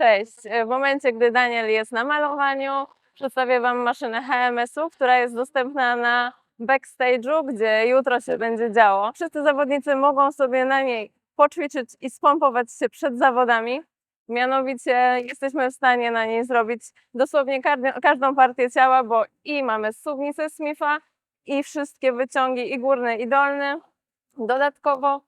Cześć. W momencie, gdy Daniel jest na malowaniu, przedstawię Wam maszynę HMS-u, która jest dostępna na backstage'u, gdzie jutro się będzie działo. Wszyscy zawodnicy mogą sobie na niej poćwiczyć i spompować się przed zawodami. Mianowicie jesteśmy w stanie na niej zrobić dosłownie każdą partię ciała, bo i mamy submisję Smitha, i wszystkie wyciągi, i górny, i dolny. Dodatkowo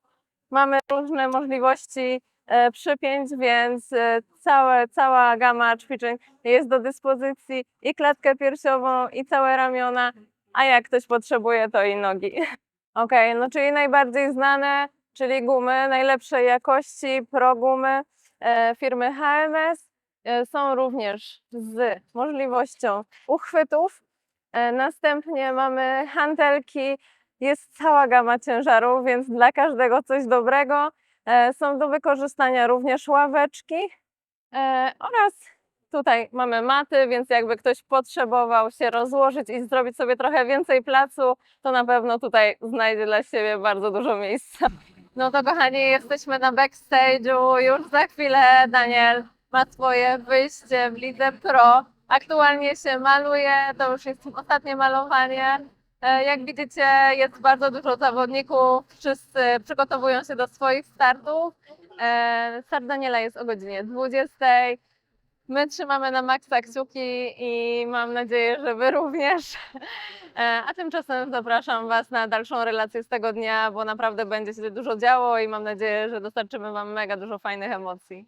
mamy różne możliwości e, przypięć, więc e, całe, cała gama ćwiczeń jest do dyspozycji i klatkę piersiową, i całe ramiona, a jak ktoś potrzebuje, to i nogi. Okej, no czyli najbardziej znane, czyli gumy najlepszej jakości, pro gumy e, firmy HMS. E, Są również z możliwością uchwytów. E, Następnie mamy hantelki, jest cała gama ciężarów, więc dla każdego coś dobrego. E, Są do wykorzystania również ławeczki e, oraz tutaj mamy maty, więc jakby ktoś potrzebował się rozłożyć i zrobić sobie trochę więcej placu, to na pewno tutaj znajdzie dla siebie bardzo dużo miejsca. No to kochani, jesteśmy na backstage'u, już za chwilę Daniel ma swoje wyjście w Lidze Pro. Aktualnie się maluje, to już jest ostatnie malowanie. E, Jak widzicie, jest bardzo dużo zawodników, wszyscy przygotowują się do swoich startów. E, Start Daniela jest o godzinie 20. My trzymamy na maksa kciuki i mam nadzieję, że Wy również. E, A tymczasem zapraszam Was na dalszą relację z tego dnia, bo naprawdę będzie się dużo działo i mam nadzieję, że dostarczymy Wam mega dużo fajnych emocji.